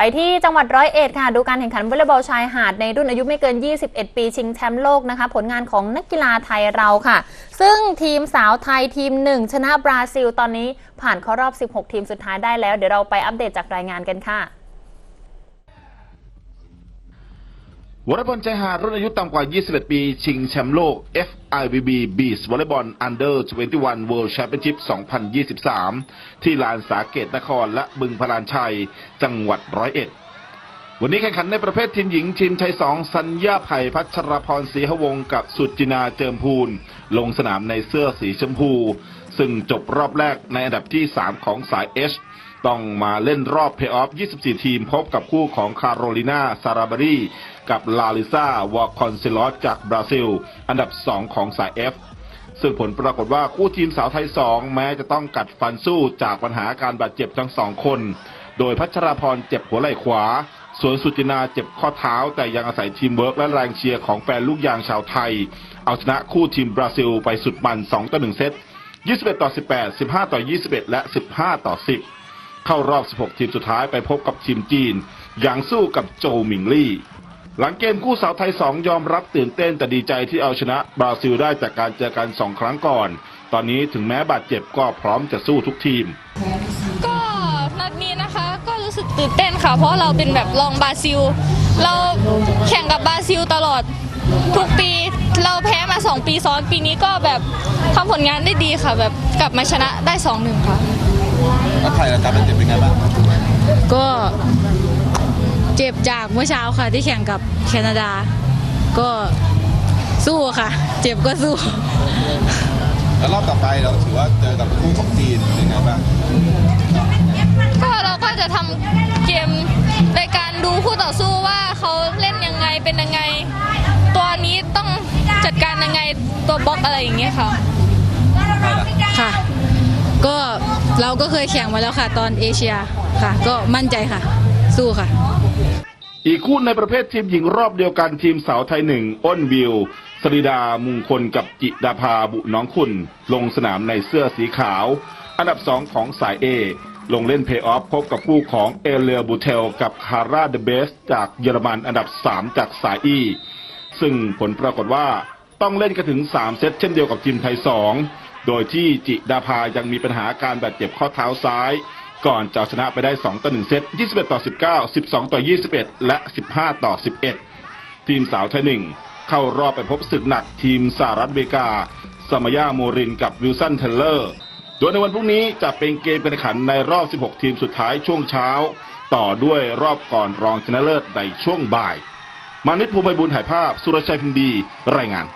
ไปที่จังหวัดร้อยเอ็ดค่ะ ดูการแข่งขันวอลเลย์บอลชายหาดในรุ่นอายุไม่เกิน 21 ปีชิงแชมป์โลกนะคะ ผลงานของนักกีฬาไทยเราค่ะ ซึ่งทีมสาวไทยทีมหนึ่งชนะบราซิล ตอนนี้ผ่านเข้ารอบ 16 ทีมสุดท้ายได้แล้ว เดี๋ยวเราไปอัปเดตจากรายงานกันค่ะ วอลเลย์บอลชายหาดรุ่นอายุต่ำกว่า 21 ปี ชิงแชมป์โลก FIVB Beach Volleyball Under 21 World Championship 2023 ที่ลานสาเกตนครและบึงพลานชัย จังหวัดร้อยเอ็ด วันนี้แข่งขันในประเภททีมหญิงทีมชายสองสัญญาไผ่พัชรพรศรีหวงกับสุจินาเจิมพูล ลงสนามในเสื้อสีชมพู ซึ่งจบรอบแรกในอันดับที่ 3 ของสาย H ต้องมาเล่นรอบเพย์ออฟ 24 ทีมพบกับคู่ของคาโรลินาซาราบารี กับลาลิซาวอคอนซิลอสจากบราซิล อันดับ 2 ของสาย F ซึ่งผลปรากฏว่าคู่ทีมสาวไทย 2 แม้จะต้องกัดฟันสู้จากปัญหาการบาดเจ็บทั้งสองคน โดยพัชราพรเจ็บหัวไหล่ขวา ส่วนสุจินาเจ็บข้อเท้า แต่ยังอาศัยทีมเวิร์กและแรงเชียร์ของแฟนลูกยางชาวไทย เอาชนะคู่ทีมบราซิลไปสุดมัน 2 ต่อ 1 เซต 21 ต่อ 18 15 ต่อ 21 และ 15 ต่อ 10 เข้ารอบ 16 ทีมสุดท้ายไปพบกับทีมจีน อย่างสู้กับโจหมิงลี่ หลังเกมคู่สาวไทย 2 ยอมรับตื่นเต้นแต่ดีใจที่เอาชนะบราซิลได้จากการเจอกัน 2 ครั้งก่อน ตอนนี้ถึงแม้บาดเจ็บก็พร้อมจะสู้ทุกทีม ก็นัดนี้นะคะก็รู้สึกตื่นเต้นค่ะ เพราะเราเป็นแบบรองบราซิล เราแข่งกับบราซิลตลอดทุกปีเราแพ้มา 2 ปีซ้อนปีนี้ก็แบบทำผลงานได้ดีค่ะ แบบกลับมาชนะได้2-1ค่ะแล้วไทยเราการเป็นเจ็บเป็นไงบ้างก็ เจ็บจากเมื่อเช้าค่ะที่แข่งกับแคนาดา ก็สู้ค่ะ เจ็บก็สู้ แล้วรอบต่อไปเราถือว่าเจอกับคู่ของจีนเป็นไงบ้างก็เราก็จะทำเกมในการดูคู่ต่อสู้ว่าเขาเล่นยังไงเป็นยังไง ตัวนี้ต้องจัดการยังไงตัวบล็อกอะไรอย่างเงี้ยค่ะ ค่ะ ก็เราก็เคยแข่งมาแล้วค่ะ ตอนเอเชียค่ะ ก็มั่นใจค่ะ สู้ค่ะ อีกคู่ในประเภททีมหญิงรอบเดียวกันทีมสาวไทยหนึ่งอ้นวิว สริดามุงคลกับจิดาภาบุน้องคุณ ลงสนามในเสื้อสีขาว อันดับสองของสาย A ลงเล่นเพย์ออฟพบกับคู่ของเอเลียบูเทลกับคาร่าเดเบส จากเยอรมันอันดับ 3 จากสาย E ซึ่งผลปรากฏว่าต้องเล่นกันถึง 3 เซตเช่นเดียวกับทีมไทย 2 โดยที่จิดาภายังมีปัญหาการบาดเจ็บข้อเท้าซ้าย ก่อนจะเอาชนะไปได้ 2 ต่อ 1 เซต 21 ต่อ 19 12 ต่อ 21 และ 15 ต่อ 11 ทีมสาวไทยหนึ่งเข้ารอบไปพบศึกหนักทีมสหรัฐอเมริกาสมายาโมรินกับวิลสันเทเลอร์ โดยในวันพรุ่งนี้จะเป็นเกมการแข่งขันในรอบ 16 ทีมสุดท้ายช่วงเช้า ต่อด้วยรอบก่อนรองชนะเลิศในช่วงบ่าย มานิตภูมิบุญถ่ายภาพ สุรชัยพิมพ์ดี รายงาน